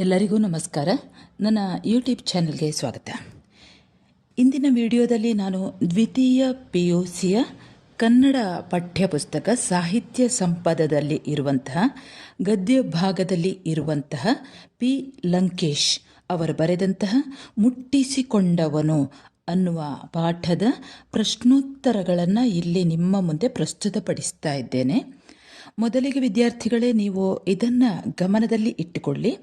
ಎಲ್ಲರಿಗೂ ನಮಸ್ಕಾರ. ನನ್ನ ಯೂಟ್ಯೂಬ್ ಚಾನೆಲ್ಗೆ ಸ್ವಾಗತ. ಇಂದಿನ ವಿಡಿಯೋದಲ್ಲಿ ನಾನು ದ್ವಿತೀಯ ಪಿ ಯು ಸಿಯ ಕನ್ನಡ ಪಠ್ಯಪುಸ್ತಕ ಸಾಹಿತ್ಯ ಸಂಪದದಲ್ಲಿ ಇರುವಂತಹ, ಗದ್ಯ ಭಾಗದಲ್ಲಿ ಇರುವಂತಹ ಪಿ ಲಂಕೇಶ್ ಅವರು ಬರೆದಂತಹ ಮುಟ್ಟಿಸಿಕೊಂಡವನು ಅನ್ನುವ ಪಾಠದ ಪ್ರಶ್ನೋತ್ತರಗಳನ್ನು ಇಲ್ಲಿ ನಿಮ್ಮ ಮುಂದೆ ಪ್ರಸ್ತುತಪಡಿಸ್ತಾ ಇದ್ದೇನೆ. ಮೊದಲಿಗೆ ವಿದ್ಯಾರ್ಥಿಗಳೇ, ನೀವು ಇದನ್ನು ಗಮನದಲ್ಲಿ ಇಟ್ಟುಕೊಳ್ಳಿ.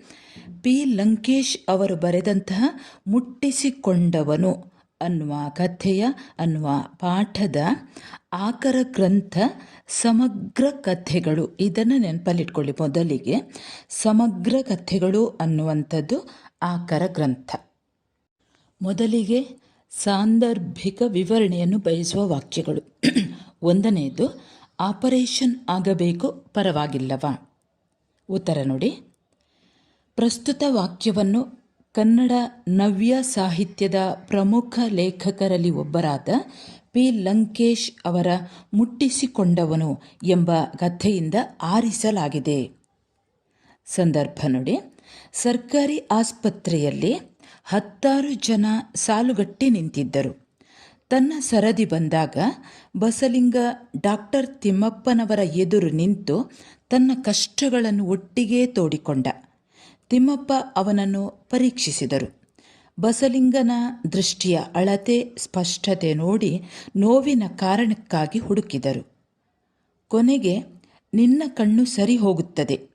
ಪಿ. ಲಂಕೇಶ್ ಅವರು ಬರೆದಂತಹ ಮುಟ್ಟಿಸಿಕೊಂಡವನು ಅನ್ನುವ ಕಥೆಯ, ಅನ್ನುವ ಪಾಠದ ಆಕರ ಗ್ರಂಥ, ಸಮಗ್ರ ಕಥೆಗಳು, ಇದನ್ನು ನೆನಪಲ್ಲಿಟ್ಕೊಳ್ಳಿ ಮೊದಲಿಗೆ. ಸಮಗ್ರ ಕಥೆಗಳು ಅನ್ನುವಂಥದ್ದು ಆಕರ ಗ್ರಂಥ. ಮೊದಲಿಗೆ ಸಾಂದರ್ಭಿಕ ವಿವರಣೆಯನ್ನು ಬಯಸುವ ವಾಕ್ಯಗಳು. ಒಂದನೆಯದು ಆಪರೇಷನ್ ಆಗಬೇಕು, ಪರವಾಗಿಲ್ಲವಾ? ಉತ್ತರ ನೋಡಿ. ಪ್ರಸ್ತುತ ವಾಕ್ಯವನ್ನು ಕನ್ನಡ ನವ್ಯ ಸಾಹಿತ್ಯದ ಪ್ರಮುಖ ಲೇಖಕರಲ್ಲಿ ಒಬ್ಬರಾದ ಪಿ. ಲಂಕೇಶ್ ಅವರ ಮುಟ್ಟಿಸಿಕೊಂಡವನು ಎಂಬ ಕಥೆಯಿಂದ ಆರಿಸಲಾಗಿದೆ. ಸಂದರ್ಭ ನೋಡಿ. ಸರ್ಕಾರಿ ಆಸ್ಪತ್ರೆಯಲ್ಲಿ ಹತ್ತಾರು ಜನ ಸಾಲುಗಟ್ಟಿ ನಿಂತಿದ್ದರು. ತನ್ನ ಸರದಿ ಬಂದಾಗ ಬಸಲಿಂಗ ಡಾಕ್ಟರ್ ತಿಮ್ಮಪ್ಪನವರ ಎದುರು ನಿಂತು ತನ್ನ ಕಷ್ಟಗಳನ್ನು ಒಟ್ಟಿಗೇ ತೋಡಿಕೊಂಡ. ತಿಮ್ಮಪ್ಪ ಅವನನ್ನು ಪರೀಕ್ಷಿಸಿದರು. ಬಸಲಿಂಗನ ದೃಷ್ಟಿಯ ಅಳತೆ, ಸ್ಪಷ್ಟತೆ ನೋಡಿ ನೋವಿನ ಕಾರಣಕ್ಕಾಗಿ ಹುಡುಕಿದರು. ಕೊನೆಗೆ, ನಿನ್ನ ಕಣ್ಣು ಸರಿ ಹೋಗುತ್ತದೆ.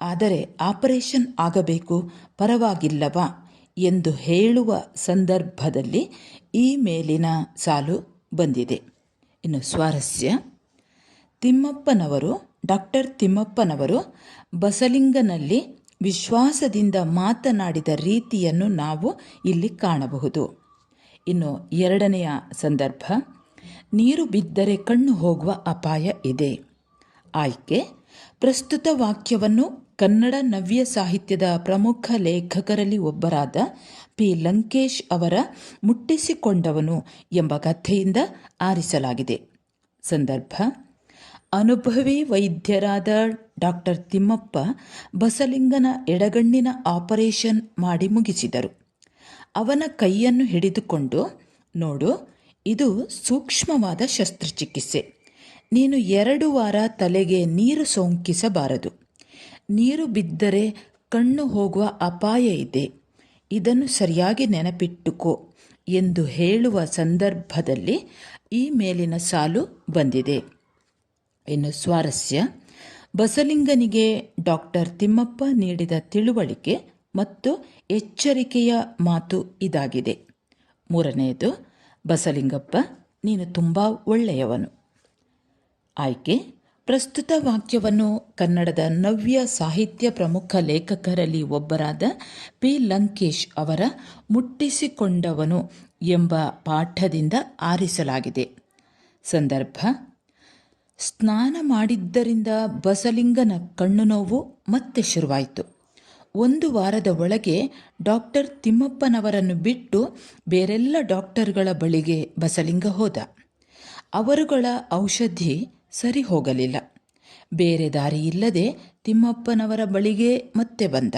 ಆದರೆ ಆಪರೇಷನ್ ಆಗಬೇಕು, ಪರವಾಗಿಲ್ಲವಾ? ಎಂದು ಹೇಳುವ ಸಂದರ್ಭದಲ್ಲಿ ಈ ಮೇಲಿನ ಸಾಲು ಬಂದಿದೆ. ಇನ್ನು ಸ್ವಾರಸ್ಯ. ತಿಮ್ಮಪ್ಪನವರು, ಡಾಕ್ಟರ್ ತಿಮ್ಮಪ್ಪನವರು ಬಸಲಿಂಗನಲ್ಲಿ ವಿಶ್ವಾಸದಿಂದ ಮಾತನಾಡಿದ ರೀತಿಯನ್ನು ನಾವು ಇಲ್ಲಿ ಕಾಣಬಹುದು. ಇನ್ನು ಎರಡನೆಯ ಸಂದರ್ಭ. ನೀರು ಬಿದ್ದರೆ ಕಣ್ಣು ಹೋಗುವ ಅಪಾಯ ಇದೆ. ಆಯ್ಕೆ. ಪ್ರಸ್ತುತ ವಾಕ್ಯವನ್ನು ಕನ್ನಡ ನವ್ಯ ಸಾಹಿತ್ಯದ ಪ್ರಮುಖ ಲೇಖಕರಲ್ಲಿ ಒಬ್ಬರಾದ ಪಿ. ಲಂಕೇಶ್ ಅವರ ಮುಟ್ಟಿಸಿಕೊಂಡವನು ಎಂಬ ಕಥೆಯಿಂದ ಆರಿಸಲಾಗಿದೆ. ಸಂದರ್ಭ, ಅನುಭವಿ ವೈದ್ಯರಾದ ಡಾಕ್ಟರ್ ತಿಮ್ಮಪ್ಪ ಬಸಲಿಂಗನ ಎಡಗಣ್ಣಿನ ಆಪರೇಷನ್ ಮಾಡಿ ಮುಗಿಸಿದರು. ಅವನ ಕೈಯನ್ನು ಹಿಡಿದುಕೊಂಡು, ನೋಡು, ಇದು ಸೂಕ್ಷ್ಮವಾದ ಶಸ್ತ್ರಚಿಕಿತ್ಸೆ. ನೀನು ಎರಡು ವಾರ ತಲೆಗೆ ನೀರು ಸೋಂಕಿಸಬಾರದು. ನೀರು ಬಿದ್ದರೆ ಕಣ್ಣು ಹೋಗುವ ಅಪಾಯ ಇದೆ. ಇದನ್ನು ಸರಿಯಾಗಿ ನೆನಪಿಟ್ಟುಕೋ ಎಂದು ಹೇಳುವ ಸಂದರ್ಭದಲ್ಲಿ ಈ ಮೇಲಿನ ಸಾಲು ಬಂದಿದೆ. ಇನ್ನು ಸ್ವಾರಸ್ಯ. ಬಸಲಿಂಗನಿಗೆ ಡಾಕ್ಟರ್ ತಿಮ್ಮಪ್ಪ ನೀಡಿದ ತಿಳುವಳಿಕೆ ಮತ್ತು ಎಚ್ಚರಿಕೆಯ ಮಾತು ಇದಾಗಿದೆ. ಮೂರನೆಯದು ಬಸಲಿಂಗಪ್ಪ, ನೀನು ತುಂಬ ಒಳ್ಳೆಯವನು. ಆಯ್ಕೆ, ಪ್ರಸ್ತುತ ವಾಕ್ಯವನ್ನು ಕನ್ನಡದ ನವ್ಯ ಸಾಹಿತ್ಯ ಪ್ರಮುಖ ಲೇಖಕರಲ್ಲಿ ಒಬ್ಬರಾದ ಪಿ. ಲಂಕೇಶ್ ಅವರ ಮುಟ್ಟಿಸಿಕೊಂಡವನು ಎಂಬ ಪಾಠದಿಂದ ಆರಿಸಲಾಗಿದೆ. ಸಂದರ್ಭ, ಸ್ನಾನ ಮಾಡಿದ್ದರಿಂದ ಬಸಲಿಂಗನ ಕಣ್ಣು ನೋವು ಮತ್ತೆ ಶುರುವಾಯಿತು. ಒಂದು ವಾರದ ಒಳಗೆ ಡಾಕ್ಟರ್ ತಿಮ್ಮಪ್ಪನವರನ್ನು ಬಿಟ್ಟು ಬೇರೆಲ್ಲ ಡಾಕ್ಟರ್ಗಳ ಬಳಿಗೆ ಬಸಲಿಂಗ ಹೋದ. ಅವರುಗಳ ಔಷಧಿ ಸರಿ ಹೋಗಲಿಲ್ಲ. ಬೇರೆ ದಾರಿ ಇಲ್ಲದೆ ತಿಮ್ಮಪ್ಪನವರ ಬಳಿಗೆ ಮತ್ತೆ ಬಂದ.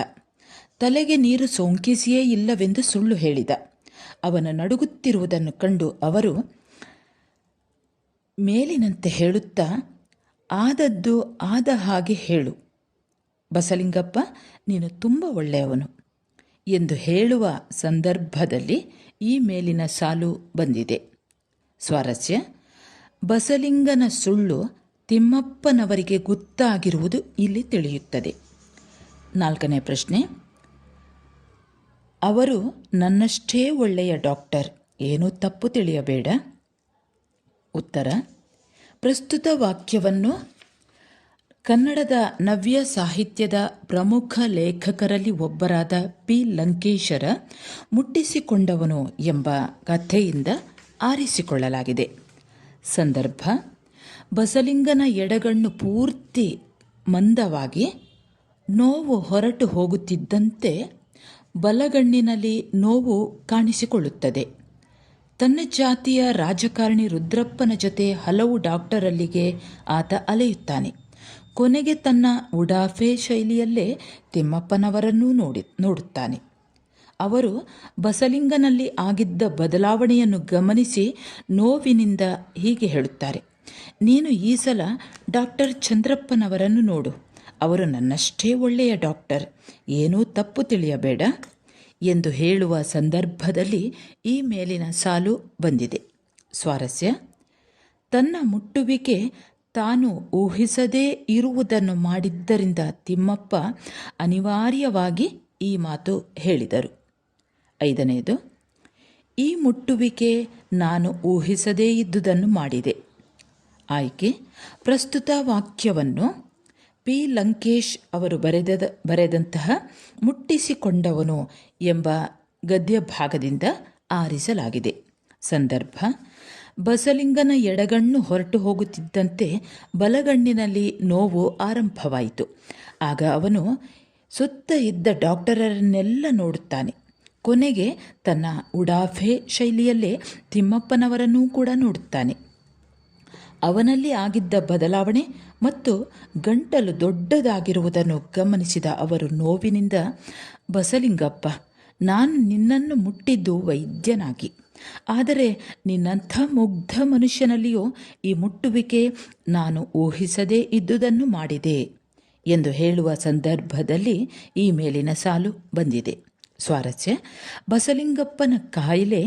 ತಲೆಗೆ ನೀರು ಸೋಂಕಿಸಿಯೇ ಇಲ್ಲವೆಂದು ಸುಳ್ಳು ಹೇಳಿದ. ಅವನ ನಡುಗುತ್ತಿರುವುದನ್ನು ಕಂಡು ಅವರು ಮೇಲಿನಂತೆ ಹೇಳುತ್ತಾ, ಆದದ್ದು ಆದ ಹಾಗೆ ಹೇಳು. ಬಸಲಿಂಗಪ್ಪ, ನೀನು ತುಂಬ ಒಳ್ಳೆಯವನು ಎಂದು ಹೇಳುವ ಸಂದರ್ಭದಲ್ಲಿ ಈ ಮೇಲಿನ ಸಾಲು ಬಂದಿದೆ. ಸ್ವಾರಸ್ಯ ಬಸಲಿಂಗನ ಸುಳ್ಳು ತಿಮ್ಮಪ್ಪನವರಿಗೆ ಗೊತ್ತಾಗಿರುವುದು ಇಲ್ಲಿ ತಿಳಿಯುತ್ತದೆ. ನಾಲ್ಕನೇ ಪ್ರಶ್ನೆ. ಅವರು ನನ್ನಷ್ಟೇ ಒಳ್ಳೆಯ ಡಾಕ್ಟರ್, ಏನೂ ತಪ್ಪು ತಿಳಿಯಬೇಡ. ಉತ್ತರ. ಪ್ರಸ್ತುತ ವಾಕ್ಯವನ್ನು ಕನ್ನಡದ ನವ್ಯ ಸಾಹಿತ್ಯದ ಪ್ರಮುಖ ಲೇಖಕರಲ್ಲಿ ಒಬ್ಬರಾದ ಪಿ. ಲಂಕೇಶರ ಮುಟ್ಟಿಸಿಕೊಂಡವನು ಎಂಬ ಕಥೆಯಿಂದ ಆರಿಸಿಕೊಳ್ಳಲಾಗಿದೆ. ಸಂದರ್ಭ, ಬಸಲಿಂಗನ ಎಡಗಣ್ಣು ಪೂರ್ತಿ ಮಂದವಾಗಿ ನೋವು ಹೊರಟು ಹೋಗುತ್ತಿದ್ದಂತೆ ಬಲಗಣ್ಣಿನಲ್ಲಿ ನೋವು ಕಾಣಿಸಿಕೊಳ್ಳುತ್ತದೆ. ತನ್ನ ಜಾತಿಯ ರಾಜಕಾರಣಿ ರುದ್ರಪ್ಪನ ಜೊತೆ ಹಲವು ಡಾಕ್ಟರಲ್ಲಿಗೆ ಆತ ಅಲೆಯುತ್ತಾನೆ. ಕೊನೆಗೆ ತನ್ನ ಉಡಾಫೆ ಶೈಲಿಯಲ್ಲೇ ತಿಮ್ಮಪ್ಪನವರನ್ನೂ ನೋಡಿ, ನೋಡುತ್ತಾನೆ. ಅವರು ಬಸಲಿಂಗನಲ್ಲಿ ಆಗಿದ್ದ ಬದಲಾವಣೆಯನ್ನು ಗಮನಿಸಿ ನೋವಿನಿಂದ ಹೀಗೆ ಹೇಳುತ್ತಾರೆ, ನೀನು ಈ ಸಲ ಡಾಕ್ಟರ್ ಚಂದ್ರಪ್ಪನವರನ್ನು ನೋಡು. ಅವರು ನನ್ನಷ್ಟೇ ಒಳ್ಳೆಯ ಡಾಕ್ಟರ್. ಏನೂ ತಪ್ಪು ತಿಳಿಯಬೇಡ ಎಂದು ಹೇಳುವ ಸಂದರ್ಭದಲ್ಲಿ ಈ ಮೇಲಿನ ಸಾಲು ಬಂದಿದೆ. ಸ್ವಾರಸ್ಯ, ತನ್ನ ಮುಟ್ಟುವಿಕೆ ತಾನು ಊಹಿಸದೇ ಇರುವುದನ್ನು ಮಾಡಿದ್ದರಿಂದ ತಿಮ್ಮಪ್ಪ ಅನಿವಾರ್ಯವಾಗಿ ಈ ಮಾತು ಹೇಳಿದರು. ಐದನೆಯದು ಈ ಮುಟ್ಟುವಿಕೆ ನಾನು ಊಹಿಸದೇ ಇದ್ದುದನ್ನು ಮಾಡಿದೆ. ಆಯ್ಕೆ, ಪ್ರಸ್ತುತ ವಾಕ್ಯವನ್ನು ಪಿ. ಲಂಕೇಶ್ ಅವರು ಬರೆದ ಬರೆದಂತಹ ಮುಟ್ಟಿಸಿಕೊಂಡವನು ಎಂಬ ಗದ್ಯ ಭಾಗದಿಂದ ಆರಿಸಲಾಗಿದೆ. ಸಂದರ್ಭ, ಬಸಲಿಂಗನ ಎಡಗಣ್ಣು ಹೊರಟು ಹೋಗುತ್ತಿದ್ದಂತೆ ಬಲಗಣ್ಣಿನಲ್ಲಿ ನೋವು ಆರಂಭವಾಯಿತು. ಆಗ ಅವನು ಸುತ್ತ ಇದ್ದ ಡಾಕ್ಟರನ್ನೆಲ್ಲ ನೋಡುತ್ತಾನೆ. ಕೊನೆಗೆ ತನ್ನ ಉಡಾಫೆ ಶೈಲಿಯಲ್ಲೇ ತಿಮ್ಮಪ್ಪನವರನ್ನೂ ಕೂಡ ನೋಡುತ್ತಾನೆ. ಅವನಲ್ಲಿ ಆಗಿದ್ದ ಬದಲಾವಣೆ ಮತ್ತು ಗಂಟಲು ದೊಡ್ಡದಾಗಿರುವುದನ್ನು ಗಮನಿಸಿದ ಅವರು ನೋವಿನಿಂದ, ಬಸಲಿಂಗಪ್ಪ, ನಾನು ನಿನ್ನನ್ನು ಮುಟ್ಟಿದ್ದು ವೈದ್ಯನಾಗಿ. ಆದರೆ ನಿನ್ನಂಥ ಮುಗ್ಧ ಮನುಷ್ಯನಲ್ಲಿಯೂ ಈ ಮುಟ್ಟುವಿಕೆ ನಾನು ಊಹಿಸದೇ ಇದ್ದುದನ್ನು ಮಾಡಿದೆ ಎಂದು ಹೇಳುವ ಸಂದರ್ಭದಲ್ಲಿ ಈ ಮೇಲಿನ ಸಾಲು ಬಂದಿದೆ. ಸ್ವಾರಸ್ಯ. ಬಸಲಿಂಗಪ್ಪನ ಕಾಯಿಲೆ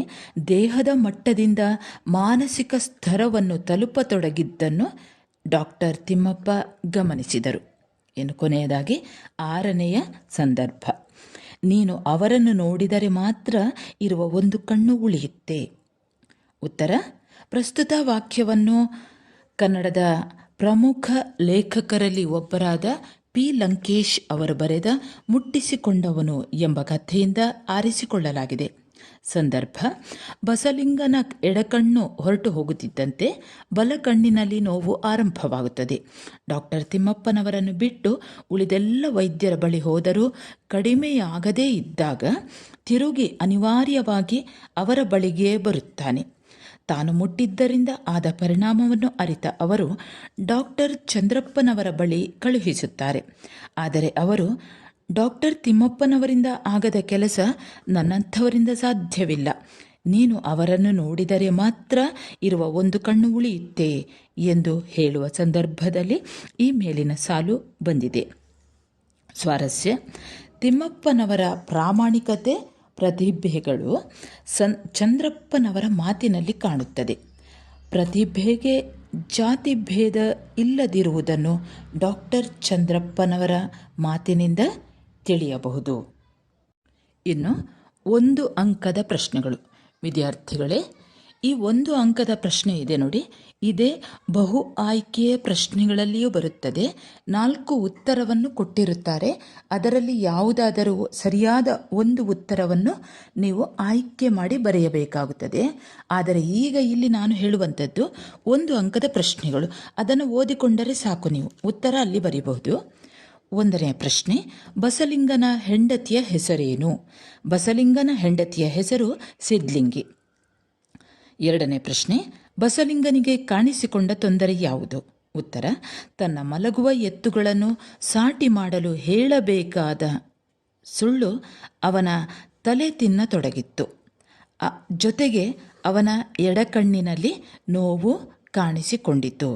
ದೇಹದ ಮಟ್ಟದಿಂದ ಮಾನಸಿಕ ಸ್ತರವನ್ನು ತಲುಪತೊಡಗಿದ್ದನ್ನು ಡಾಕ್ಟರ್ ತಿಮ್ಮಪ್ಪ ಗಮನಿಸಿದರು. ಇನ್ನು ಕೊನೆಯದಾಗಿ ಆರನೆಯ ಸಂದರ್ಭ. ನೀನು ಅವರನ್ನು ನೋಡಿದರೆ ಮಾತ್ರ ಇರುವ ಒಂದು ಕಣ್ಣು ಉಳಿಯುತ್ತೆ. ಉತ್ತರ, ಪ್ರಸ್ತುತ ವಾಕ್ಯವನ್ನು ಕನ್ನಡದ ಪ್ರಮುಖ ಲೇಖಕರಲ್ಲಿ ಒಬ್ಬರಾದ ಪಿ. ಲಂಕೇಶ್ ಅವರು ಬರೆದ ಮುಟ್ಟಿಸಿಕೊಂಡವನು ಎಂಬ ಕಥೆಯಿಂದ ಆರಿಸಿಕೊಳ್ಳಲಾಗಿದೆ. ಸಂದರ್ಭ, ಬಸಲಿಂಗನ ಎಡಕಣ್ಣು ಹೊರಟು ಹೋಗುತ್ತಿದ್ದಂತೆ ಬಲಕಣ್ಣಿನಲ್ಲಿ ನೋವು ಆರಂಭವಾಗುತ್ತದೆ. ಡಾಕ್ಟರ್ ತಿಮ್ಮಪ್ಪನವರನ್ನು ಬಿಟ್ಟು ಉಳಿದೆಲ್ಲ ವೈದ್ಯರ ಬಳಿ ಹೋದರೂ ಕಡಿಮೆಯಾಗದೇ ಇದ್ದಾಗ ತಿರುಗಿ ಅನಿವಾರ್ಯವಾಗಿ ಅವರ ಬಳಿಗೆ ಬರುತ್ತಾನೆ. ತಾನು ಮುಟ್ಟಿದ್ದರಿಂದ ಆದ ಪರಿಣಾಮವನ್ನು ಅರಿತ ಅವರು ಡಾಕ್ಟರ್ ಚಂದ್ರಪ್ಪನವರ ಬಳಿ ಕಳುಹಿಸುತ್ತಾರೆ. ಆದರೆ ಅವರು, ಡಾಕ್ಟರ್ ತಿಮ್ಮಪ್ಪನವರಿಂದ ಆಗದ ಕೆಲಸ ನನ್ನಂಥವರಿಂದ ಸಾಧ್ಯವಿಲ್ಲ. ನೀನು ಅವರನ್ನು ನೋಡಿದರೆ ಮಾತ್ರ ಇರುವ ಒಂದು ಕಣ್ಣು ಉಳಿಯುತ್ತೆ ಎಂದು ಹೇಳುವ ಸಂದರ್ಭದಲ್ಲಿ ಈ ಮೇಲಿನ ಸಾಲು ಬಂದಿದೆ. ಸ್ವಾರಸ್ಯ, ತಿಮ್ಮಪ್ಪನವರ ಪ್ರಾಮಾಣಿಕತೆ ಪ್ರತಿಭೆಗಳು ಸನ್ ಚಂದ್ರಪ್ಪನವರ ಮಾತಿನಲ್ಲಿ ಕಾಣುತ್ತದೆ. ಪ್ರತಿಭೆಗೆ ಜಾತಿ ಭೇದ ಇಲ್ಲದಿರುವುದನ್ನು ಡಾಕ್ಟರ್ ಚಂದ್ರಪ್ಪನವರ ಮಾತಿನಿಂದ ತಿಳಿಯಬಹುದು. ಇನ್ನು ಒಂದು ಅಂಕದ ಪ್ರಶ್ನೆಗಳು. ವಿದ್ಯಾರ್ಥಿಗಳೇ ಈ ಒಂದು ಅಂಕದ ಪ್ರಶ್ನೆ ಇದೆ ನೋಡಿ. ಇದೇ ಬಹು ಆಯ್ಕೆಯ ಪ್ರಶ್ನೆಗಳಲ್ಲಿಯೂ ಬರುತ್ತದೆ. ನಾಲ್ಕು ಉತ್ತರವನ್ನು ಕೊಟ್ಟಿರುತ್ತಾರೆ. ಅದರಲ್ಲಿ ಯಾವುದಾದರೂ ಸರಿಯಾದ ಒಂದು ಉತ್ತರವನ್ನು ನೀವು ಆಯ್ಕೆ ಮಾಡಿ ಬರೆಯಬೇಕಾಗುತ್ತದೆ. ಆದರೆ ಈಗ ಇಲ್ಲಿ ನಾನು ಹೇಳುವಂಥದ್ದು ಒಂದು ಅಂಕದ ಪ್ರಶ್ನೆಗಳು. ಅದನ್ನು ಓದಿಕೊಂಡರೆ ಸಾಕು ನೀವು. ಉತ್ತರ ಅಲ್ಲಿ ಬರೀಬಹುದು. ಒಂದನೆಯ ಪ್ರಶ್ನೆ, ಬಸಲಿಂಗನ ಹೆಂಡತಿಯ ಹೆಸರೇನು? ಬಸಲಿಂಗನ ಹೆಂಡತಿಯ ಹೆಸರು ಸಿದ್ಲಿಂಗಿ. ಎರಡನೇ ಪ್ರಶ್ನೆ, ಬಸಲಿಂಗನಿಗೆ ಕಾಣಿಸಿಕೊಂಡ ತೊಂದರೆ ಯಾವುದು? ಉತ್ತರ, ತನ್ನ ಮಲಗುವ ಎತ್ತುಗಳನ್ನು ಸಾಟಿ ಮಾಡಲು ಹೇಳಬೇಕಾದ ಸುಳ್ಳು ಅವನ ತಲೆ ತಿನ್ನತೊಡಗಿತ್ತು ಜೊತೆಗೆ ಅವನ ಎಡಕಣ್ಣಿನಲ್ಲಿ ನೋವು ಕಾಣಿಸಿಕೊಂಡಿತು.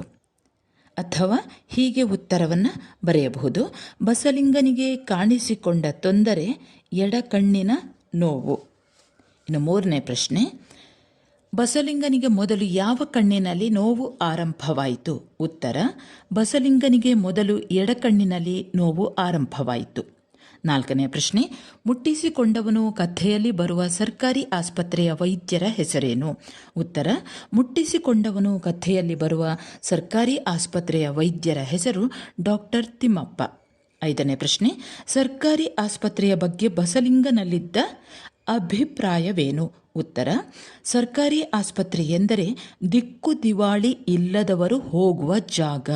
ಅಥವಾ ಹೀಗೆ ಉತ್ತರವನ್ನು ಬರೆಯಬಹುದು, ಬಸಲಿಂಗನಿಗೆ ಕಾಣಿಸಿಕೊಂಡ ತೊಂದರೆ ಎಡಕಣ್ಣಿನ ನೋವು. ಇನ್ನು ಮೂರನೇ ಪ್ರಶ್ನೆ ಬಸಲಿಂಗನಿಗೆ ಮೊದಲು ಯಾವ ಕಣ್ಣಿನಲ್ಲಿ ನೋವು ಆರಂಭವಾಯಿತು? ಉತ್ತರ, ಬಸಲಿಂಗನಿಗೆ ಮೊದಲು ಎಡಕಣ್ಣಿನಲ್ಲಿ ನೋವು ಆರಂಭವಾಯಿತು. ನಾಲ್ಕನೇ ಪ್ರಶ್ನೆ, ಮುಟ್ಟಿಸಿಕೊಂಡವನು ಕಥೆಯಲ್ಲಿ ಬರುವ ಸರ್ಕಾರಿ ಆಸ್ಪತ್ರೆಯ ವೈದ್ಯರ ಹೆಸರೇನು? ಉತ್ತರ, ಮುಟ್ಟಿಸಿಕೊಂಡವನು ಕಥೆಯಲ್ಲಿ ಬರುವ ಸರ್ಕಾರಿ ಆಸ್ಪತ್ರೆಯ ವೈದ್ಯರ ಹೆಸರು ಡಾಕ್ಟರ್ ತಿಮ್ಮಪ್ಪ. ಐದನೇ ಪ್ರಶ್ನೆ, ಸರ್ಕಾರಿ ಆಸ್ಪತ್ರೆಯ ಬಗ್ಗೆ ಬಸಲಿಂಗನಲ್ಲಿದ್ದ ಅಭಿಪ್ರಾಯವೇನು? ಉತ್ತರ, ಸರ್ಕಾರಿ ಆಸ್ಪತ್ರೆ ಎಂದರೆ ದಿಕ್ಕು ದಿವಾಳಿ ಇಲ್ಲದವರು ಹೋಗುವ ಜಾಗ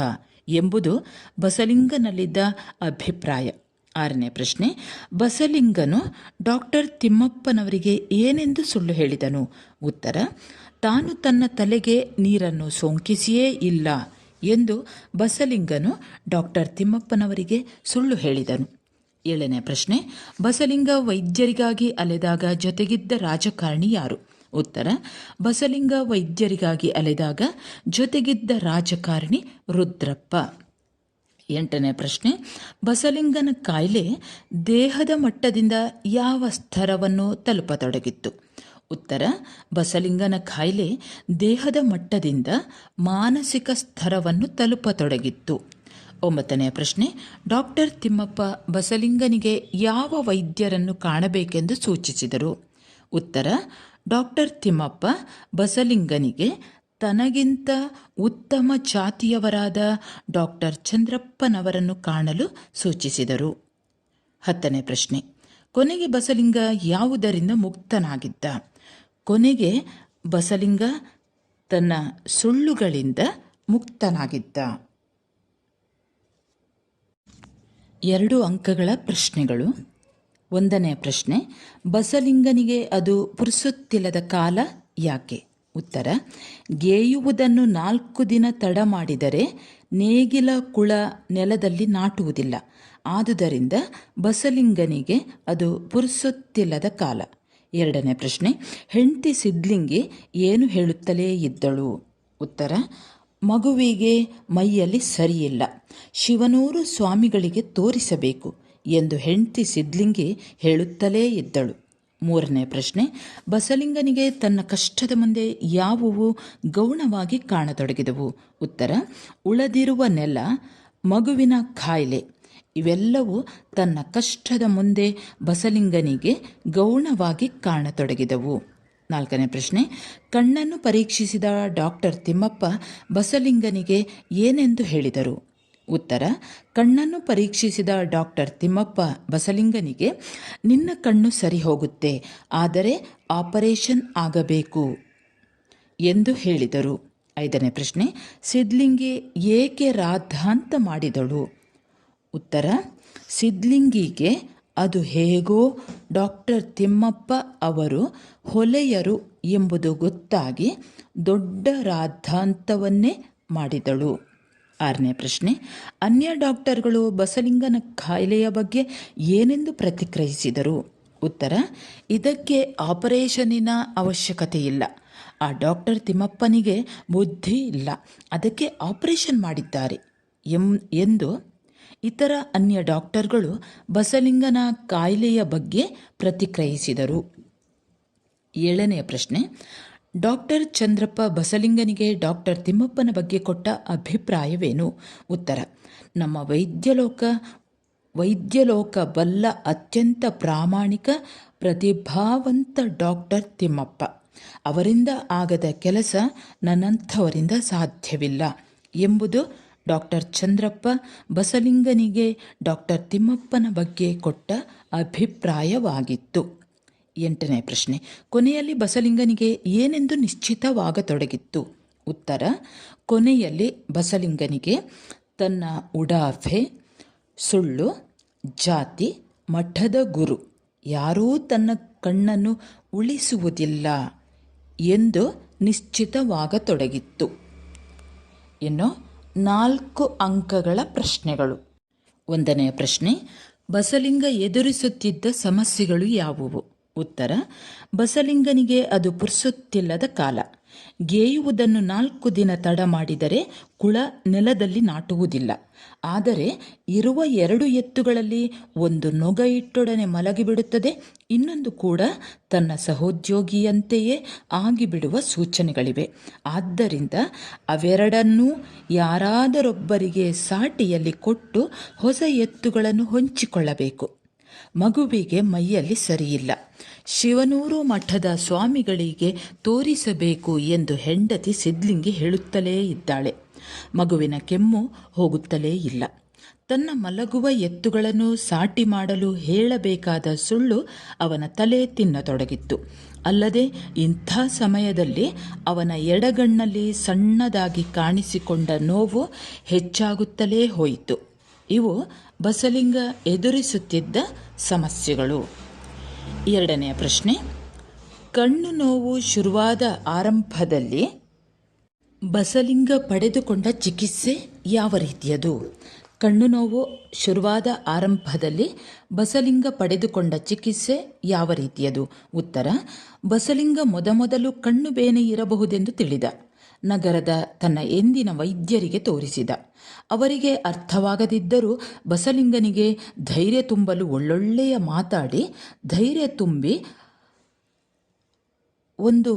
ಎಂಬುದು ಬಸಲಿಂಗನಲ್ಲಿದ್ದ ಅಭಿಪ್ರಾಯ. ಆರನೇ ಪ್ರಶ್ನೆ, ಬಸಲಿಂಗನು ಡಾಕ್ಟರ್ ತಿಮ್ಮಪ್ಪನವರಿಗೆ ಏನೆಂದು ಸುಳ್ಳು ಹೇಳಿದನು? ಉತ್ತರ, ತಾನು ತನ್ನ ತಲೆಗೆ ನೀರನ್ನು ಸೋಂಕಿಸಿಯೇ ಇಲ್ಲ ಎಂದು ಬಸಲಿಂಗನು ಡಾಕ್ಟರ್ ತಿಮ್ಮಪ್ಪನವರಿಗೆ ಸುಳ್ಳು ಹೇಳಿದನು. ಏಳನೇ ಪ್ರಶ್ನೆ, ಬಸಲಿಂಗ ವೈದ್ಯರಿಗಾಗಿ ಅಲೆದಾಗ ಜೊತೆಗಿದ್ದ ರಾಜಕಾರಣಿ ಯಾರು? ಉತ್ತರ, ಬಸಲಿಂಗ ವೈದ್ಯರಿಗಾಗಿ ಅಲೆದಾಗ ಜೊತೆಗಿದ್ದ ರಾಜಕಾರಣಿ ರುದ್ರಪ್ಪ. ಎಂಟನೇ ಪ್ರಶ್ನೆ, ಬಸಲಿಂಗನ ಕಾಯಿಲೆ ದೇಹದ ಮಟ್ಟದಿಂದ ಯಾವ ಸ್ತರವನ್ನು ತಲುಪತೊಡಗಿತ್ತು? ಉತ್ತರ, ಬಸಲಿಂಗನ ಕಾಯಿಲೆ ದೇಹದ ಮಟ್ಟದಿಂದ ಮಾನಸಿಕ ಸ್ತರವನ್ನು ತಲುಪತೊಡಗಿತ್ತು. ಒಂಬತ್ತನೆಯ ಪ್ರಶ್ನೆ, ಡಾಕ್ಟರ್ ತಿಮ್ಮಪ್ಪ ಬಸಲಿಂಗನಿಗೆ ಯಾವ ವೈದ್ಯರನ್ನು ಕಾಣಬೇಕೆಂದು ಸೂಚಿಸಿದರು? ಉತ್ತರ, ಡಾಕ್ಟರ್ ತಿಮ್ಮಪ್ಪ ಬಸಲಿಂಗನಿಗೆ ತನಗಿಂತ ಉತ್ತಮ ಜಾತಿಯವರಾದ ಡಾಕ್ಟರ್ ಚಂದ್ರಪ್ಪನವರನ್ನು ಕಾಣಲು ಸೂಚಿಸಿದರು. ಹತ್ತನೇ ಪ್ರಶ್ನೆ, ಕೊನೆಗೆ ಬಸಲಿಂಗ ಯಾವುದರಿಂದ ಮುಕ್ತನಾಗಿದ್ದ? ಕೊನೆಗೆ ಬಸಲಿಂಗ ತನ್ನ ಸುಳ್ಳುಗಳಿಂದ ಮುಕ್ತನಾಗಿದ್ದ. ಎರಡು ಅಂಕಗಳ ಪ್ರಶ್ನೆಗಳು. ಒಂದನೇ ಪ್ರಶ್ನೆ, ಬಸಲಿಂಗನಿಗೆ ಅದು ಪುರುಸುತ್ತಿಲ್ಲದ ಕಾಲ ಯಾಕೆ? ಉತ್ತರ, ಗೇಯುವುದನ್ನು ನಾಲ್ಕು ದಿನ ತಡ ಮಾಡಿದರೆ ನೇಗಿಲ ಕುಳ ನೆಲದಲ್ಲಿ ನಾಟುವುದಿಲ್ಲ. ಆದುದರಿಂದ ಬಸಲಿಂಗನಿಗೆ ಅದು ಪುರುಸುತ್ತಿಲ್ಲದ ಕಾಲ. ಎರಡನೇ ಪ್ರಶ್ನೆ, ಹೆಂಡತಿ ಸಿದ್ಲಿಂಗಿ ಏನು ಹೇಳುತ್ತಲೇ ಇದ್ದಳು? ಉತ್ತರ ಮಗುವಿಗೆ ಮೈಯಲ್ಲಿ ಸರಿಯಿಲ್ಲ. ಶಿವನೂರು ಸ್ವಾಮಿಗಳಿಗೆ ತೋರಿಸಬೇಕು ಎಂದು ಹೆಂಡತಿ ಸಿದ್ಲಿಂಗಿ ಹೇಳುತ್ತಲೇ ಇದ್ದಳು. ಮೂರನೇ ಪ್ರಶ್ನೆ, ಬಸಲಿಂಗನಿಗೆ ತನ್ನ ಕಷ್ಟದ ಮುಂದೆ ಯಾವುವು ಗೌಣವಾಗಿ ಕಾಣತೊಡಗಿದವು? ಉತ್ತರ, ಉಳದಿರುವ ನೆಲ, ಮಗುವಿನ ಕಾಯಿಲೆ ಇವೆಲ್ಲವೂ ತನ್ನ ಕಷ್ಟದ ಮುಂದೆ ಬಸಲಿಂಗನಿಗೆ ಗೌಣವಾಗಿ ಕಾಣತೊಡಗಿದವು. ನಾಲ್ಕನೇ ಪ್ರಶ್ನೆ, ಕಣ್ಣನ್ನು ಪರೀಕ್ಷಿಸಿದ ಡಾಕ್ಟರ್ ತಿಮ್ಮಪ್ಪ ಬಸಲಿಂಗನಿಗೆ ಏನೆಂದು ಹೇಳಿದರು? ಉತ್ತರ, ಕಣ್ಣನ್ನು ಪರೀಕ್ಷಿಸಿದ ಡಾಕ್ಟರ್ ತಿಮ್ಮಪ್ಪ ಬಸಲಿಂಗನಿಗೆ, ನಿನ್ನ ಕಣ್ಣು ಸರಿ ಹೋಗುತ್ತೆ, ಆದರೆ ಆಪರೇಷನ್ ಆಗಬೇಕು ಎಂದು ಹೇಳಿದರು. ಐದನೇ ಪ್ರಶ್ನೆ, ಸಿದ್ಲಿಂಗಿ ಏಕೆ ರಾಧಾಂತ ಮಾಡಿದಳು? ಉತ್ತರ, ಸಿದ್ಲಿಂಗಿಗೆ ಅದು ಹೇಗೋ ಡಾಕ್ಟರ್ ತಿಮ್ಮಪ್ಪ ಅವರು ಹೊಲೆಯರು ಎಂಬುದು ಗೊತ್ತಾಗಿ ದೊಡ್ಡ ರಾದ್ಧಾಂತವನ್ನೇ ಮಾಡಿದಳು. ಆರನೇ ಪ್ರಶ್ನೆ, ಅನ್ಯ ಡಾಕ್ಟರ್ಗಳು ಬಸಲಿಂಗನ ಕಾಯಿಲೆಯ ಬಗ್ಗೆ ಏನೆಂದು ಪ್ರತಿಕ್ರಿಯಿಸಿದರು ಉತ್ತರ, ಇದಕ್ಕೆ ಆಪರೇಷನಿನ ಅವಶ್ಯಕತೆ ಇಲ್ಲ ಆ ಡಾಕ್ಟರ್ ತಿಮ್ಮಪ್ಪನಿಗೆ ಬುದ್ಧಿ ಇಲ್ಲ. ಅದಕ್ಕೆ ಆಪರೇಷನ್ ಮಾಡಿದ್ದಾರೆ ಎಂ ಎಂದು ಇತರ ಅನ್ಯ ಡಾಕ್ಟರ್ಗಳು ಬಸಲಿಂಗನ ಕಾಯಿಲೆಯ ಬಗ್ಗೆ ಪ್ರತಿಕ್ರಿಯಿಸಿದರು. ಏಳನೆಯ ಪ್ರಶ್ನೆ, ಡಾಕ್ಟರ್ ಚಂದ್ರಪ್ಪ ಬಸಲಿಂಗನಿಗೆ ಡಾಕ್ಟರ್ ತಿಮ್ಮಪ್ಪನ ಬಗ್ಗೆ ಕೊಟ್ಟ ಅಭಿಪ್ರಾಯವೇನು? ಉತ್ತರ, ನಮ್ಮ ವೈದ್ಯಲೋಕ ವೈದ್ಯಲೋಕ ಬಲ್ಲ ಅತ್ಯಂತ ಪ್ರಾಮಾಣಿಕ, ಪ್ರತಿಭಾವಂತ ಡಾಕ್ಟರ್ ತಿಮ್ಮಪ್ಪ. ಅವರಿಂದ ಆಗದ ಕೆಲಸ ನನ್ನಂಥವರಿಂದ ಸಾಧ್ಯವಿಲ್ಲ ಎಂಬುದು ಡಾಕ್ಟರ್ ಚಂದ್ರಪ್ಪ ಬಸಲಿಂಗನಿಗೆ ಡಾಕ್ಟರ್ ತಿಮ್ಮಪ್ಪನ ಬಗ್ಗೆ ಕೊಟ್ಟ ಅಭಿಪ್ರಾಯವಾಗಿತ್ತು. ಎಂಟನೇ ಪ್ರಶ್ನೆ, ಕೊನೆಯಲ್ಲಿ ಬಸಲಿಂಗನಿಗೆ ಏನೆಂದು ನಿಶ್ಚಿತವಾಗತೊಡಗಿತ್ತು? ಉತ್ತರ, ಕೊನೆಯಲ್ಲಿ ಬಸಲಿಂಗನಿಗೆ ತನ್ನ ಉಡಾಫೆ, ಸುಳ್ಳು, ಜಾತಿ, ಮಠದ ಗುರು, ಯಾರೂ ತನ್ನ ಕಣ್ಣನ್ನು ಉಳಿಸುವುದಿಲ್ಲ ಎಂದು ನಿಶ್ಚಿತವಾಗತೊಡಗಿತ್ತು. ಇನ್ನು ನಾಲ್ಕು ಅಂಕಗಳ ಪ್ರಶ್ನೆಗಳು. ಒಂದನೆಯ ಪ್ರಶ್ನೆ ಬಸಲಿಂಗ ಎದುರಿಸುತ್ತಿದ್ದ ಸಮಸ್ಯೆಗಳು ಯಾವುವು? ಉತ್ತರ ಬಸಲಿಂಗನಿಗೆ ಅದು ಪುರುಸುತ್ತಿಲ್ಲದ ಕಾಲ. ಗೇಯುವುದನ್ನು ನಾಲ್ಕು ದಿನ ತಡ ಮಾಡಿದರೆ ಕುಳ ನೆಲದಲ್ಲಿ ನಾಟುವುದಿಲ್ಲ. ಆದರೆ ಇರುವ ಎರಡು ಎತ್ತುಗಳಲ್ಲಿ ಒಂದು ನೊಗ ಇಟ್ಟೊಡನೆ ಮಲಗಿಬಿಡುತ್ತದೆ, ಇನ್ನೊಂದು ಕೂಡ ತನ್ನ ಸಹೋದ್ಯೋಗಿಯಂತೆಯೇ ಆಗಿಬಿಡುವ ಸೂಚನೆಗಳಿವೆ. ಆದ್ದರಿಂದ ಅವೆರಡನ್ನೂ ಯಾರಾದರೊಬ್ಬರಿಗೆ ಸಾಟಿಯಲ್ಲಿ ಕೊಟ್ಟು ಹೊಸ ಎತ್ತುಗಳನ್ನು ಹೊಂಚಿಕೊಳ್ಳಬೇಕು. ಮಗುವಿಗೆ ಮೈಯಲ್ಲಿ ಸರಿಯಿಲ್ಲ. ಶಿವನೂರು ಮಠದ ಸ್ವಾಮಿಗಳಿಗೆ ತೋರಿಸಬೇಕು ಎಂದು ಹೆಂಡತಿ ಸಿದ್ಲಿಂಗಿ ಹೇಳುತ್ತಲೇ ಇದ್ದಾಳೆ. ಮಗುವಿನ ಕೆಮ್ಮು ಹೋಗುತ್ತಲೇ ಇಲ್ಲ. ತನ್ನ ಮಲಗುವ ಎತ್ತುಗಳನ್ನು ಸಾಟಿ ಮಾಡಲು ಹೇಳಬೇಕಾದ ಸುಳ್ಳು ಅವನ ತಲೆ ತಿನ್ನತೊಡಗಿತ್ತು. ಅಲ್ಲದೆ ಇಂಥ ಸಮಯದಲ್ಲಿ ಅವನ ಎಡಗಣ್ಣಲ್ಲಿ ಸಣ್ಣದಾಗಿ ಕಾಣಿಸಿಕೊಂಡ ನೋವು ಹೆಚ್ಚಾಗುತ್ತಲೇ ಹೋಯಿತು. ಇವು ಬಸಲಿಂಗ ಎದುರಿಸುತ್ತಿದ್ದ ಸಮಸ್ಯೆಗಳು. ಎರಡನೆಯ ಪ್ರಶ್ನೆ, ಕಣ್ಣು ನೋವು ಶುರುವಾದ ಆರಂಭದಲ್ಲಿ ಬಸಲಿಂಗ ಪಡೆದುಕೊಂಡ ಚಿಕಿತ್ಸೆ ಯಾವ ರೀತಿಯದು? ಕಣ್ಣು ನೋವು ಶುರುವಾದ ಆರಂಭದಲ್ಲಿ ಬಸಲಿಂಗ ಪಡೆದುಕೊಂಡ ಚಿಕಿತ್ಸೆ ಯಾವ ರೀತಿಯದು? ಉತ್ತರ, ಬಸಲಿಂಗ ಮೊದಮೊದಲು ಕಣ್ಣು ಬೇನೆ ಇರಬಹುದೆಂದು ತಿಳಿದ. ನಗರದ ತನ್ನ ಎಂದಿನ ವೈದ್ಯರಿಗೆ ತೋರಿಸಿದ. ಅವರಿಗೆ ಅರ್ಥವಾಗದಿದ್ದರೂ ಬಸಲಿಂಗನಿಗೆ ಧೈರ್ಯ ತುಂಬಲು ಒಳ್ಳೊಳ್ಳೆಯ ಮಾತಾಡಿ, ಧೈರ್ಯ ತುಂಬಿ ಒಂದು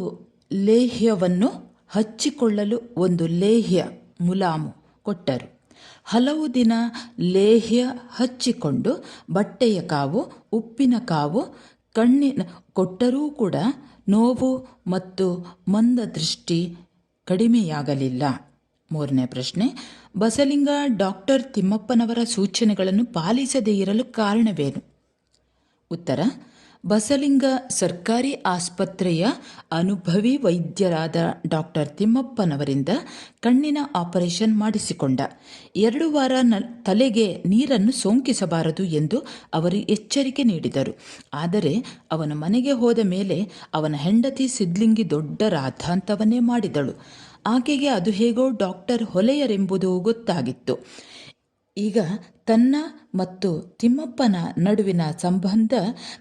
ಲೇಹ್ಯವನ್ನು ಹಚ್ಚಿಕೊಳ್ಳಲು ಒಂದು ಲೇಹ್ಯ ಮುಲಾಮು ಕೊಟ್ಟರು. ಹಲವು ದಿನ ಲೇಹ್ಯ ಹಚ್ಚಿಕೊಂಡು ಬಟ್ಟೆಯ ಕಾವು, ಉಪ್ಪಿನ ಕಾವು, ಕಣ್ಣಿನ ಕೊಟ್ಟರೂ ಕೂಡ ನೋವು ಮತ್ತು ಮಂದ ದೃಷ್ಟಿ ಕಡಿಮೆಯಾಗಲಿಲ್ಲ. ಮೂರನೇ ಪ್ರಶ್ನೆ ಬಸಲಿಂಗ ಡಾಕ್ಟರ್ ತಿಮ್ಮಪ್ಪನವರ ಸೂಚನೆಗಳನ್ನು ಪಾಲಿಸದೇ ಇರಲು ಕಾರಣವೇನು? ಉತ್ತರ ಬಸಲಿಂಗ ಸರ್ಕಾರಿ ಆಸ್ಪತ್ರೆಯ ಅನುಭವಿ ವೈದ್ಯರಾದ ಡಾಕ್ಟರ್ ತಿಮ್ಮಪ್ಪನವರಿಂದ ಕಣ್ಣಿನ ಆಪರೇಷನ್ ಮಾಡಿಸಿಕೊಂಡ. ಎರಡು ವಾರ ನ, ತಲೆಗೆ ನೀರನ್ನು ಸೋಂಕಿಸಬಾರದು ಎಂದು ಅವರು ಎಚ್ಚರಿಕೆ ನೀಡಿದರು. ಆದರೆ ಅವನ ಮನೆಗೆ ಹೋದ ಮೇಲೆ ಅವನ ಹೆಂಡತಿ ಸಿದ್ಲಿಂಗಿ ದೊಡ್ಡ ರಾಧಾಂತವನ್ನೇ ಮಾಡಿದಳು. ಆಕೆಗೆ ಅದು ಹೇಗೋ ಡಾಕ್ಟರ್ ಹೊಲೆಯರೆಂಬುದು ಗೊತ್ತಾಗಿತ್ತು. ಈಗ ತನ್ನ ಮತ್ತು ತಿಮ್ಮಪ್ಪನ ನಡುವಿನ ಸಂಬಂಧ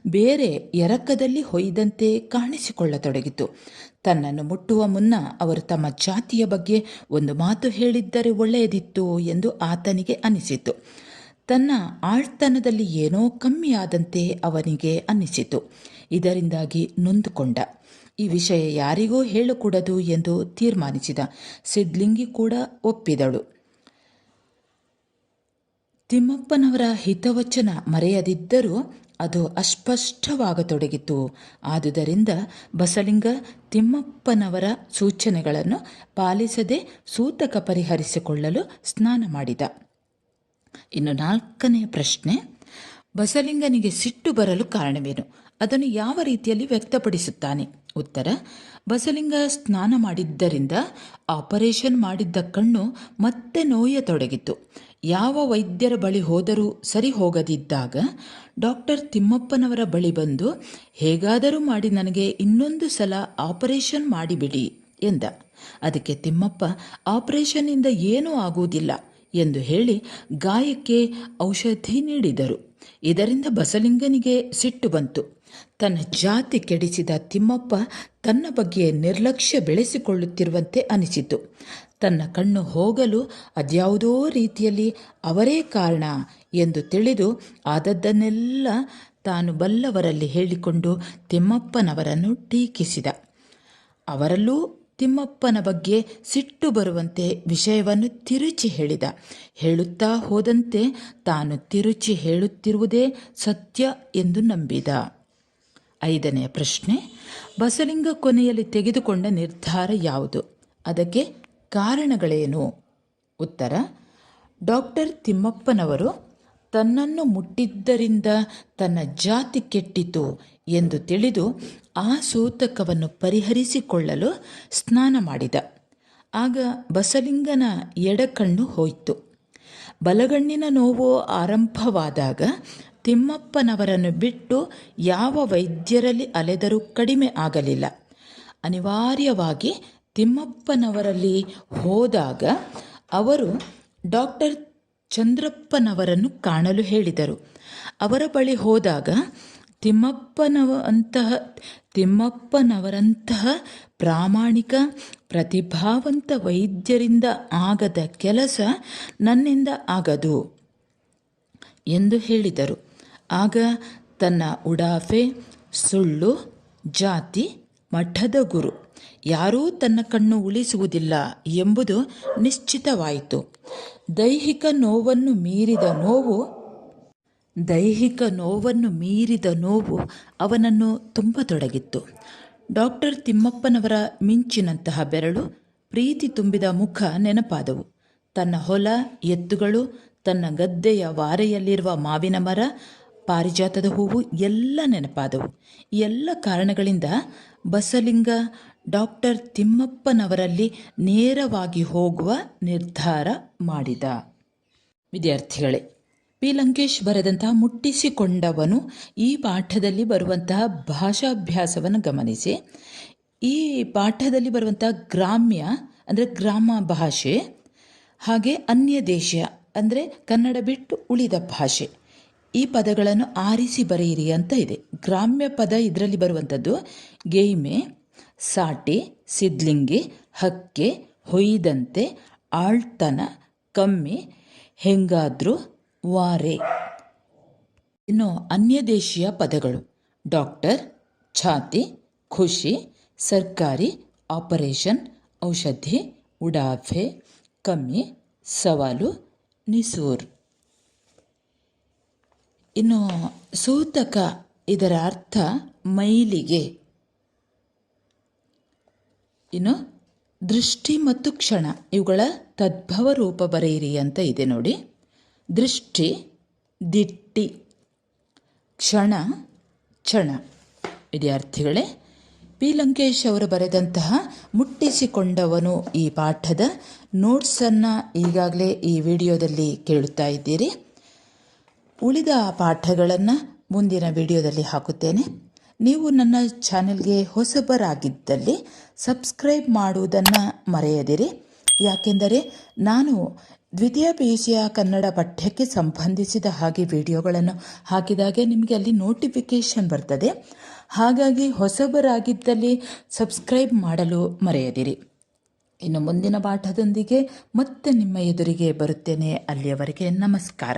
ಬೇರೆ ಎರಕದಲ್ಲಿ ಹೊಯ್ದಂತೆ ಕಾಣಿಸಿಕೊಳ್ಳತೊಡಗಿತು. ತನ್ನನ್ನು ಮುಟ್ಟುವ ಮುನ್ನ ಅವರು ತಮ್ಮ ಜಾತಿಯ ಬಗ್ಗೆ ಒಂದು ಮಾತು ಹೇಳಿದ್ದರೆ ಒಳ್ಳೆಯದಿತ್ತು ಎಂದು ಆತನಿಗೆ ಅನಿಸಿತು. ತನ್ನ ಆಳ್ತನದಲ್ಲಿ ಏನೋ ಕಮ್ಮಿಯಾದಂತೆ ಅವನಿಗೆ ಅನ್ನಿಸಿತು ಇದರಿಂದಾಗಿ ನೊಂದುಕೊಂಡ. ಈ ವಿಷಯ ಯಾರಿಗೂ ಹೇಳಕೂಡದು ಎಂದು ತೀರ್ಮಾನಿಸಿದ. ಸಿದ್ಲಿಂಗಿ ಕೂಡ ಒಪ್ಪಿದಳು. ತಿಮ್ಮಪ್ಪನವರ ಹಿತವಚನ ಮರೆಯದಿದ್ದರೂ ಅದು ಅಸ್ಪಷ್ಟವಾಗತೊಡಗಿತು. ಆದುದರಿಂದ ಬಸಲಿಂಗ ತಿಮ್ಮಪ್ಪನವರ ಸೂಚನೆಗಳನ್ನು ಪಾಲಿಸದೆ ಸೂತಕ ಪರಿಹರಿಸಿಕೊಳ್ಳಲು ಸ್ನಾನ ಮಾಡಿದ. ಇನ್ನು ನಾಲ್ಕನೆಯ ಪ್ರಶ್ನೆ, ಬಸಲಿಂಗನಿಗೆ ಸಿಟ್ಟು ಬರಲು ಕಾರಣವೇನು? ಅದನ್ನು ಯಾವ ರೀತಿಯಲ್ಲಿ ವ್ಯಕ್ತಪಡಿಸುತ್ತಾನೆ? ಉತ್ತರ, ಬಸಲಿಂಗ ಸ್ನಾನ ಮಾಡಿದ್ದರಿಂದ ಆಪರೇಷನ್ ಮಾಡಿದ್ದ ಕಣ್ಣು ಮತ್ತೆ ನೋಯತೊಡಗಿತು. ಯಾವ ವೈದ್ಯರ ಬಳಿ ಹೋದರೂ ಸರಿ ಹೋಗದಿದ್ದಾಗ ಡಾಕ್ಟರ್ ತಿಮ್ಮಪ್ಪನವರ ಬಳಿ ಬಂದು, ಹೇಗಾದರೂ ಮಾಡಿ ನನಗೆ ಇನ್ನೊಂದು ಸಲ ಆಪರೇಷನ್ ಮಾಡಿಬಿಡಿ ಎಂದ. ಅದಕ್ಕೆ ತಿಮ್ಮಪ್ಪ, ಆಪರೇಷನ್ನಿಂದ ಏನೂ ಆಗುವುದಿಲ್ಲ ಎಂದು ಹೇಳಿ ಗಾಯಕ್ಕೆ ಔಷಧಿ ನೀಡಿದರು. ಇದರಿಂದ ಬಸಲಿಂಗನಿಗೆ ಸಿಟ್ಟು ಬಂತು. ತನ್ನ ಜಾತಿ ಕೆಡಿಸಿದ ತಿಮ್ಮಪ್ಪ ತನ್ನ ಬಗ್ಗೆ ನಿರ್ಲಕ್ಷ್ಯ ಬೆಳೆಸಿಕೊಳ್ಳುತ್ತಿರುವಂತೆ ಅನಿಸಿತು. ತನ್ನ ಕಣ್ಣು ಹೋಗಲು ಅದ್ಯಾವುದೋ ರೀತಿಯಲ್ಲಿ ಅವರೇ ಕಾರಣ ಎಂದು ತಿಳಿದು ಆದದ್ದನ್ನೆಲ್ಲ ತಾನು ಬಲ್ಲವರಲ್ಲಿ ಹೇಳಿಕೊಂಡು ತಿಮ್ಮಪ್ಪನವರನ್ನು ಟೀಕಿಸಿದ. ಅವರಲ್ಲೂ ತಿಮ್ಮಪ್ಪನ ಬಗ್ಗೆ ಸಿಟ್ಟು ಬರುವಂತೆ ವಿಷಯವನ್ನು ತಿರುಚಿ ಹೇಳಿದ. ಹೇಳುತ್ತಾ ಹೋದಂತೆ ತಾನು ತಿರುಚಿ ಹೇಳುತ್ತಿರುವುದೇ ಸತ್ಯ ಎಂದು ನಂಬಿದ. ಐದನೆಯ ಪ್ರಶ್ನೆ, ಬಸಲಿಂಗ ಕೊನೆಯಲ್ಲಿ ತೆಗೆದುಕೊಂಡ ನಿರ್ಧಾರ ಯಾವುದು? ಅದಕ್ಕೆ ಕಾರಣಗಳೇನು? ಉತ್ತರ ಡಾಕ್ಟರ್ ತಿಮ್ಮಪ್ಪನವರು ತನ್ನನ್ನು ಮುಟ್ಟಿದ್ದರಿಂದ ತನ್ನ ಜಾತಿ ಕೆಟ್ಟಿತು ಎಂದು ತಿಳಿದು ಆ ಸೂತಕವನ್ನು ಪರಿಹರಿಸಿಕೊಳ್ಳಲು ಸ್ನಾನ ಮಾಡಿದ. ಆಗ ಬಸಲಿಂಗನ ಎಡಕಣ್ಣು ಹೋಯಿತು. ಬಲಗಣ್ಣಿನ ನೋವು ಆರಂಭವಾದಾಗ ತಿಮ್ಮಪ್ಪನವರನ್ನು ಬಿಟ್ಟು ಯಾವ ವೈದ್ಯರಲ್ಲಿ ಅಲೆದರೂ ಕಡಿಮೆ ಆಗಲಿಲ್ಲ. ಅನಿವಾರ್ಯವಾಗಿ ತಿಮ್ಮಪ್ಪನವರಲ್ಲಿ ಹೋದಾಗ ಅವರು ಡಾಕ್ಟರ್ ಚಂದ್ರಪ್ಪನವರನ್ನು ಕಾಣಲು ಹೇಳಿದರು. ಅವರ ಬಳಿ ಹೋದಾಗ ತಿಮ್ಮಪ್ಪನವ ಅಂತಹ, ತಿಮ್ಮಪ್ಪನವರಂತಹ ಪ್ರಾಮಾಣಿಕ, ಪ್ರತಿಭಾವಂತ ವೈದ್ಯರಿಂದ ಆಗದ ಕೆಲಸ ನನ್ನಿಂದ ಆಗದು ಎಂದು ಹೇಳಿದರು. ಆಗ ತನ್ನ ಉಡಾಫೆ, ಸುಳ್ಳು, ಜಾತಿ, ಮಠದ ಗುರು ಯಾರೂ ತನ್ನ ಕಣ್ಣು ಉಳಿಸುವುದಿಲ್ಲ ಎಂಬುದು ನಿಶ್ಚಿತವಾಯಿತು. ದೈಹಿಕ ನೋವನ್ನು ಮೀರಿದ ನೋವು, ದೈಹಿಕ ನೋವನ್ನು ಮೀರಿದ ನೋವು ಅವನನ್ನು ತುಂಬತೊಡಗಿತ್ತು. ಡಾಕ್ಟರ್ ತಿಮ್ಮಪ್ಪನವರ ಮಿಂಚಿನಂತಹ ಬೆರಳು ಪ್ರೀತಿ ತುಂಬಿದ ಮುಖ ನೆನಪಾದವು. ತನ್ನ ಹೊಲ, ಎತ್ತುಗಳು, ತನ್ನ ಗದ್ದೆಯ ವಾರೆಯಲ್ಲಿರುವ ಮಾವಿನ ಮರ, ಪಾರಿಜಾತದ ಹೂವು ಎಲ್ಲ ನೆನಪಾದವು. ಎಲ್ಲ ಕಾರಣಗಳಿಂದ ಬಸಲಿಂಗ ಡಾಕ್ಟರ್ ತಿಮ್ಮಪ್ಪನವರಲ್ಲಿ ನೇರವಾಗಿ ಹೋಗುವ ನಿರ್ಧಾರ ಮಾಡಿದ. ವಿದ್ಯಾರ್ಥಿಗಳೇ, ಪಿ. ಲಂಕೇಶ್ ಬರೆದಂತಹ ಮುಟ್ಟಿಸಿಕೊಂಡವನು ಈ ಪಾಠದಲ್ಲಿ ಬರುವಂತಹ ಭಾಷಾಭ್ಯಾಸವನ್ನು ಗಮನಿಸಿ. ಈ ಪಾಠದಲ್ಲಿ ಬರುವಂತಹ ಗ್ರಾಮ್ಯ, ಅಂದರೆ ಗ್ರಾಮ ಭಾಷೆ, ಹಾಗೆ ಅನ್ಯ ದೇಶ ಅಂದರೆ ಕನ್ನಡ ಬಿಟ್ಟು ಉಳಿದ ಭಾಷೆ, ಈ ಪದಗಳನ್ನು ಆರಿಸಿ ಬರೆಯಿರಿ ಅಂತ ಇದೆ. ಗ್ರಾಮ್ಯ ಪದ ಇದರಲ್ಲಿ ಬರುವಂಥದ್ದು ಗೇಯ್ಮೆ ಸಾಟೆ, ಸಿದ್ಲಿಂಗಿ, ಹಕ್ಕೆ, ಹೊಯ್ದಂತೆ ಆಳ್ತನ, ಕಮ್ಮಿ, ಹೆಂಗಾದ್ರೂ ವಾರೆ. ಇನ್ನು ಅನ್ಯ ದೇಶೀಯ ಪದಗಳು. ಡಾಕ್ಟರ್, ಛಾತಿ, ಖುಷಿ, ಸರ್ಕಾರಿ, ಆಪರೇಷನ್, ಔಷಧಿ, ಉಡಾಫೆ, ಕಮ್ಮಿ, ಸವಾಲು, ನಿಸೂರ್. ಇನ್ನು ಸೂತಕ ಇದರ ಅರ್ಥ ಮೈಲಿಗೆ. ಇನ್ನು ದೃಷ್ಟಿ ಮತ್ತು ಕ್ಷಣ ಇವುಗಳ ತದ್ಭವ ರೂಪ ಬರೆಯಿರಿ ಅಂತ ಇದೆ ನೋಡಿ. ದೃಷ್ಟಿ, ದಿಟ್ಟಿ, ಕ್ಷಣ ಕ್ಷಣ. ವಿದ್ಯಾರ್ಥಿಗಳೇ, ಪಿ ಲಂಕೇಶ್ ಅವರು ಬರೆದಂತಹ ಮುಟ್ಟಿಸಿಕೊಂಡವನು ಈ ಪಾಠದ ನೋಟ್ಸನ್ನು ಈಗಾಗಲೇ ಈ ವಿಡಿಯೋದಲ್ಲಿ ಕೇಳುತ್ತಾ ಇದ್ದೀರಿ. ಉಳಿದ ಪಾಠಗಳನ್ನು ಮುಂದಿನ ವಿಡಿಯೋದಲ್ಲಿ ಹಾಕುತ್ತೇನೆ. ನೀವು ನನ್ನ ಚಾನೆಲ್ಗೆ ಹೊಸಬರಾಗಿದ್ದಲ್ಲಿ ಸಬ್ಸ್ಕ್ರೈಬ್ ಮಾಡುವುದನ್ನು ಮರೆಯದಿರಿ. ಯಾಕೆಂದರೆ ನಾನು ದ್ವಿತೀಯ ಪಿ ಕನ್ನಡ ಪಠ್ಯಕ್ಕೆ ಸಂಬಂಧಿಸಿದ ಹಾಗೆ ವಿಡಿಯೋಗಳನ್ನು ಹಾಕಿದಾಗೆ ನಿಮಗೆ ಅಲ್ಲಿ ನೋಟಿಫಿಕೇಷನ್ ಬರ್ತದೆ. ಹಾಗಾಗಿ ಹೊಸಬರಾಗಿದ್ದಲ್ಲಿ ಸಬ್ಸ್ಕ್ರೈಬ್ ಮಾಡಲು ಮರೆಯದಿರಿ. ಇನ್ನು ಮುಂದಿನ ಪಾಠದೊಂದಿಗೆ ಮತ್ತೆ ನಿಮ್ಮ ಎದುರಿಗೆ ಬರುತ್ತೇನೆ. ಅಲ್ಲಿಯವರೆಗೆ ನಮಸ್ಕಾರ.